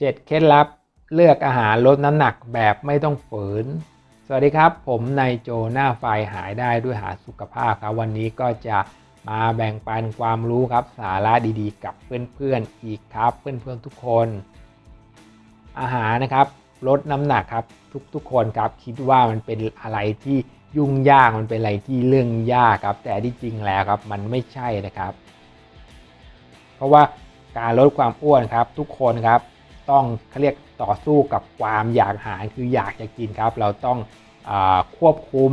7 เคล็ดลับเลือกอาหารลดน้ำหนักแบบไม่ต้องฝืน สวัสดีครับ ผมนายโจหน้าไฟหายได้ด้วยหาสุขภาพครับ วันนี้ก็จะมาแบ่งปันความรู้ครับ สาระดีๆ กับเพื่อนๆอีกครับ เพื่อนๆทุกคน อาหารนะครับลดน้ำหนักครับทุกๆคนครับคิดว่ามันเป็นอะไรที่ยุ่งยากมันเป็นอะไรที่เรื่องยากครับ แต่ที่จริงแล้วครับมันไม่ใช่นะครับ เพราะว่าการลดความอ้วนครับทุกคนครับ ต้องเขาเรียกต่อสู้กับความอยากหารคืออยากจะกินครับ เราต้องอควบคุม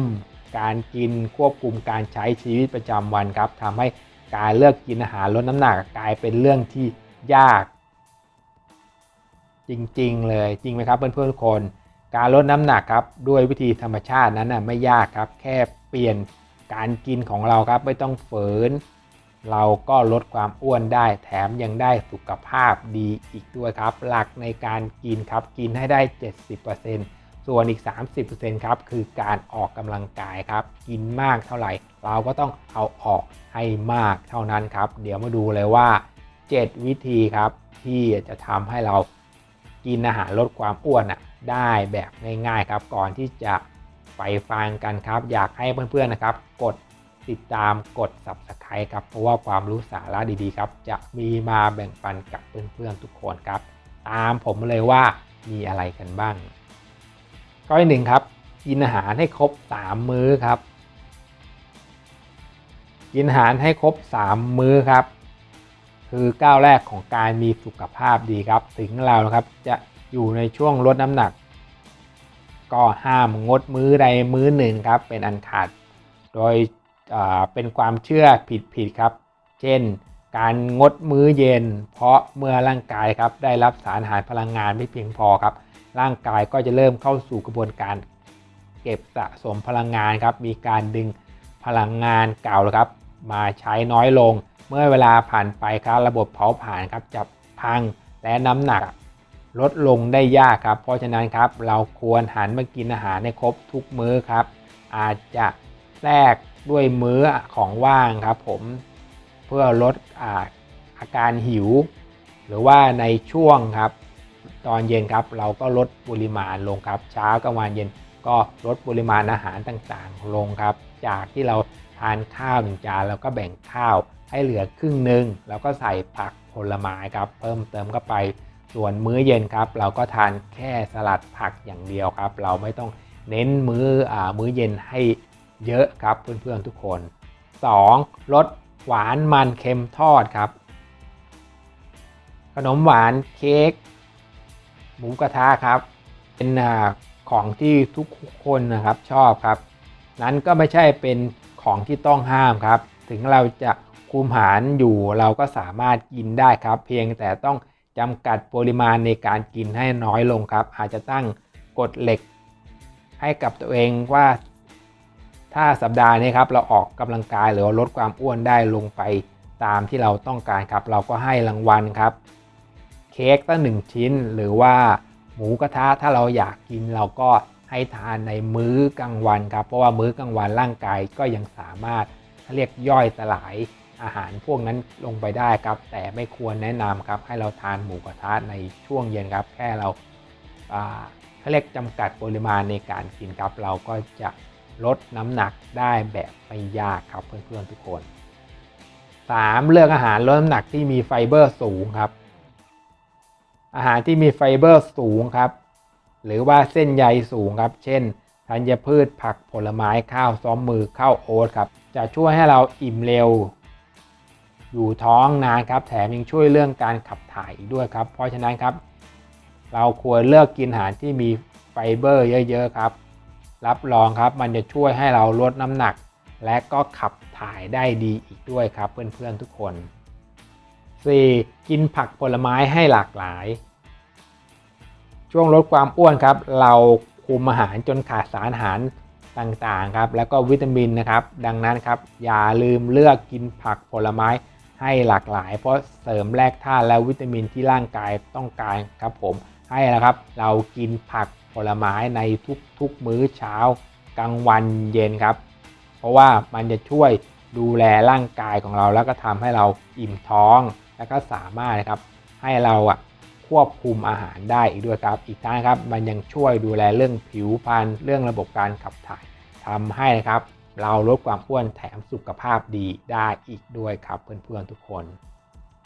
การกินควบคุมการใช้ชีวิตประจำวันครับทำให้การเลือกกินอาหารลดน้ำหนักกลายเป็นเรื่องที่ยาก จริงๆ เลยจริงไหมครับเพื่อนๆทุกคน การลดน้ำหนักครับด้วยวิธีธรรมชาตินั้นนะไม่ยากครับ แค่เปลี่ยนการกินของเราครับไม่ต้องฝืน เราก็ลดความอ้วนได้แถมยังได้สุขภาพดีอีกด้วยครับ หลักในการกินครับกินให้ได้ 70%ส่วนอีก 30%ครับคือการออกกำลังกายครับ กินมากเท่าไหร่ เราก็ต้องเอาออกให้มากเท่านั้นครับ เดี๋ยวมาดูเลยว่า 7 วิธีครับ ที่จะทำให้เรากินอาหารลดความอ้วนอะได้แบบง่ายๆครับ ก่อนที่จะไปฟังกันครับ อยากให้เพื่อนๆนะครับ กด ติดตามกด subscribe ครับ เพราะว่าความรู้สาระดีๆครับ จะมีมาแบ่งปันกับเพื่อนๆทุกคนครับ ตามผมเลยว่ามีอะไรกันบ้าง ข้อที่หนึ่งครับ กินอาหารให้ครบ 3 มื้อครับ กินอาหารให้ครบ 3 มื้อครับ คือก้าวแรกของการมีสุขภาพดีครับ ถึงเรานะครับจะอยู่ในช่วงลดน้ำหนัก ก็ห้ามงดมื้อใดมื้อหนึ่งครับ เป็นอันขาด โดย เป็นความเชื่อผิดๆครับ เช่น การงดมื้อเย็น เพราะเมื่อร่างกายครับได้รับสารอาหารพลังงานไม่เพียงพอครับ ร่างกายก็จะเริ่มเข้าสู่กระบวนการ เก็บสะสมพลังงานครับ มีการดึงพลังงานเก่าครับ มาใช้น้อยลง เมื่อเวลาผ่านไปครับระบบเผาผลาญครับจะพังและน้ำหนักลดลงได้ยากครับ เพราะฉะนั้นครับเราควรหันมากินอาหารให้ครบทุกมื้อครับ อาจจะแทรก ด้วยมื้อของว่างครับผมเพื่อลดอาอาการหิว หรือว่าในช่วงครับ ตอนเย็นครับเราก็ลดปริมาณลงครับ เช้ากลางวันเย็นก็ลดปริมาณอาหารต่างๆ ลงครับ จากที่เราทานข้าวหนึ่งจานเราก็แบ่งข้าวให้เหลือครึ่งหนึ่งแล้วก็ใส่ผักผลไม้ครับเพิ่มเติมเข้าไปส่วนมื้อเย็นครับ เราก็ทานแค่สลัดผักอย่างเดียวครับ เราไม่ต้องเน้นมื้ออมื้อเย็นให้ เยอะครับเพื่อนๆทุกคน 2. ลดหวานมันเค็มทอดครับ ขนมหวานเค้กหมูกระทะครับ เป็นของที่ทุกคนนะครับชอบครับ นั้นก็ไม่ใช่เป็นของที่ต้องห้ามครับ ถึงเราจะคุมหารอยู่เราก็สามารถกินได้ครับ เพียงแต่ต้องจำกัดปริมาณในการกินให้น้อยลงครับ อาจจะตั้งกฎเหล็กให้กับตัวเองว่า ถ้าสัปดาห์นี้ครับเราออกกำลังกายหรือลดความอ้วนได้ลงไปตามที่เราต้องการครับ เราก็ให้รางวัลครับ เค้กตั้งหนึ่งชิ้น หรือว่าหมูกระทะถ้าเราอยากกินเราก็ให้ทานในมื้อกลางวันครับ เพราะว่ามื้อกลางวันร่างกายก็ยังสามารถเรียกย่อยสลายอาหารพวกนั้นลงไปได้ครับ แต่ไม่ควรแนะนำครับ ให้เราทานหมูกระทะในช่วงเย็นครับ แค่เราเขาเรียกจำกัดปริมาณในการกินครับ เราก็จะ ลดน้ำหนักได้แบบไม่ยากครับเพื่อนๆทุกคน 3. เลือกอาหารลดน้ำหนักที่มีไฟเบอร์สูงครับ อาหารที่มีไฟเบอร์สูงครับ หรือว่าเส้นใยสูงครับ เช่นธัญพืชผักผลไม้ข้าวซ้อมมือข้าวโอ๊ตครับ จะช่วยให้เราอิ่มเร็ว อยู่ท้องนานครับ แถมยังช่วยเรื่องการขับถ่ายด้วยครับ เพราะฉะนั้นครับ เราควรเลือกกินอาหารที่มีไฟเบอร์เยอะ ๆ ครับ รับรองครับ มันจะช่วยให้เราลดน้ำหนัก และก็ขับถ่ายได้ดีอีกด้วยครับ เพื่อนๆทุกคน 4. กินผักผลไม้ให้หลากหลาย ช่วงลดความอ้วนครับ เราคุมอาหารจนขาดสารอาหารต่างๆครับ แล้วก็วิตามินนะครับ ดังนั้นครับ อย่าลืมเลือกกินผักผลไม้ให้หลากหลาย เพราะเสริมแร่ธาตุและวิตามินที่ร่างกายต้องการครับผมให้นะครับ เรากินผัก ลไม้ในทุกๆมื้อเช้า กลางวันเย็นครับ เพราะว่ามันจะช่วยดูแลร่างกายของเราแล้วก็ทำให้เราอิ่มท้องแล้วก็สามารถนะครับให้เราอะควบคุมอาหารได้อีกด้วยครับ อีกทั้งครับมันยังช่วยดูแลเรื่องผิวพรรณเรื่องระบบการขับถ่ายทำให้นะครับ เราลดความอ้วนแถมสุขภาพดีได้อีกด้วยครับเพื่อนๆทุกคน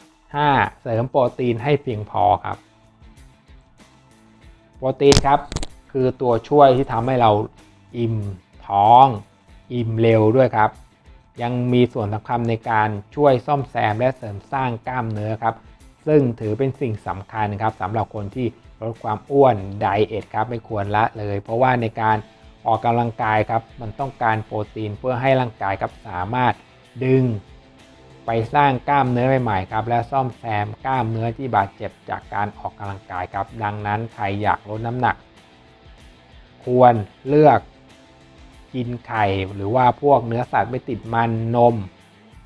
5. เสริมโปรตีนให้เพียงพอครับ โปรตีนครับ คือตัวช่วยที่ทำให้เราอิ่มท้อง อิ่มเร็วด้วยครับ ยังมีส่วนสำคัญในการช่วยซ่อมแซมและเสริมสร้างกล้ามเนื้อครับ ซึ่งถือเป็นสิ่งสำคัญครับสำหรับคนที่ลดความอ้วนไดเอทครับไม่ควรละเลย เพราะว่าในการออกกำลังกายครับ มันต้องการโปรตีนเพื่อให้ร่างกายครับสามารถดึง ไปสร้างกล้ามเนื้อใหม่ๆครับและซ่อมแซมกล้ามเนื้อที่บาดเจ็บจากการออกกำลังกายครับ ดังนั้นใครอยากลดน้ำหนัก ควรเลือกกินไข่หรือว่าพวกเนื้อสัตว์ไม่ติดมันนม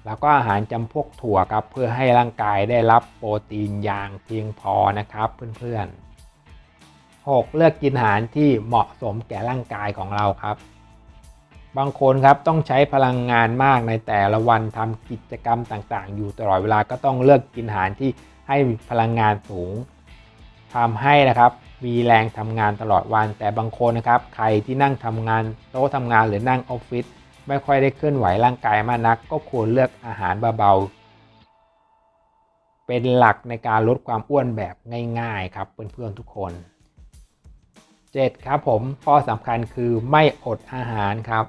แล้วก็อาหารจำพวกถั่วครับ เพื่อให้ร่างกายได้รับโปรตีนอย่างเพียงพอนะครับเพื่อนๆ 6. เลือกกินอาหารที่เหมาะสมแก่ร่างกายของเราครับ บางคนครับต้องใช้พลังงานมากในแต่ละวันทำกิจกรรมต่างๆ อยู่ตลอดเวลาก็ต้องเลือกกินอาหารที่ให้พลังงานสูงทำให้นะครับมีแรงทำงานตลอดวัน แต่บางคนนะครับใครที่นั่งทำงานโต๊ะทำงานหรือนั่งออฟฟิศไม่ค่อยได้เคลื่อนไหวร่างกายมากนัก ก็ควรเลือกอาหารเบาๆเป็นหลักในการลดความอ้วนแบบง่ายๆครับเพื่อนๆทุกคน 7. ครับผมข้อสำคัญคือไม่อดอาหารครับ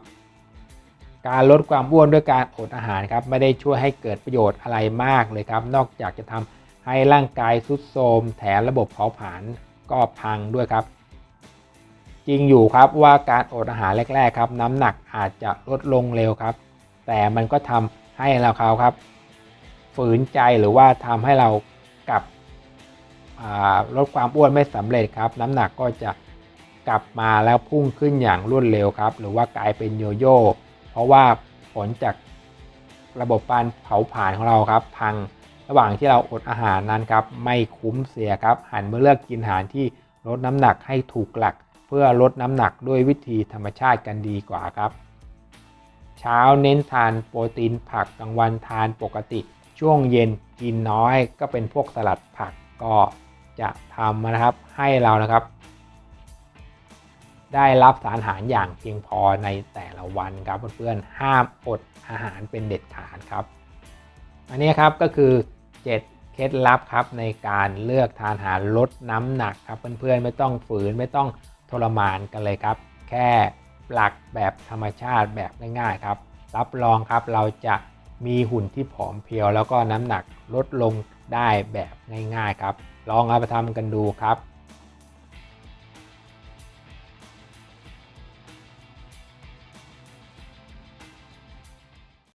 การลดความอ้วนด้วยการอดอาหารครับไม่ได้ช่วยให้เกิดประโยชน์อะไรมากเลยครับ นอกจากจะทำให้ร่างกายทรุดโทรมแถมระบบเผาผลาญก็พังด้วยครับ จริงอยู่ครับว่าการอดอาหารแรกๆครับ น้ำหนักอาจจะลดลงเร็วครับ แต่มันก็ทำให้เราเขาครับ ฝืนใจหรือว่าทำให้เรากลับลดความอ้วนไม่สำเร็จครับ น้ำหนักก็จะกลับมาแล้วพุ่งขึ้นอย่างรวดเร็วครับ หรือว่ากลายเป็นโยโย่ ราะว่าผลจากระบบการเผาผลาญของเราครับ พังระหว่างที่เราอดอาหารนั้นครับ ไม่คุ้มเสียครับ หันมาเลือกกินอาหารที่ลดน้ำหนักให้ถูกหลัก เพื่อลดน้ำหนักด้วยวิธีธรรมชาติกันดีกว่าครับ เช้าเน้นทานโปรตีนผักกลางวันทานปกติ ช่วงเย็นกินน้อย ก็เป็นพวกสลัดผักก็จะทำนะครับให้เรานะครับ ได้รับสารอาหารอย่างเพียงพอในแต่ละวันครับเพื่อนๆห้ามอดอาหารเป็นเด็ดขาดครับ อันนี้ครับก็คือ 7 เคล็ดลับครับในการเลือกทานอาหารลดน้ำหนักครับเพื่อนๆไม่ต้องฝืนไม่ต้องทรมานกันเลยครับ แค่หลักแบบธรรมชาติแบบง่ายๆครับรับรองครับเราจะมีหุ่นที่ผอมเพรียว แล้วก็น้ำหนักลดลงได้แบบง่ายๆครับ ลองเอาไปทำกันดูครับ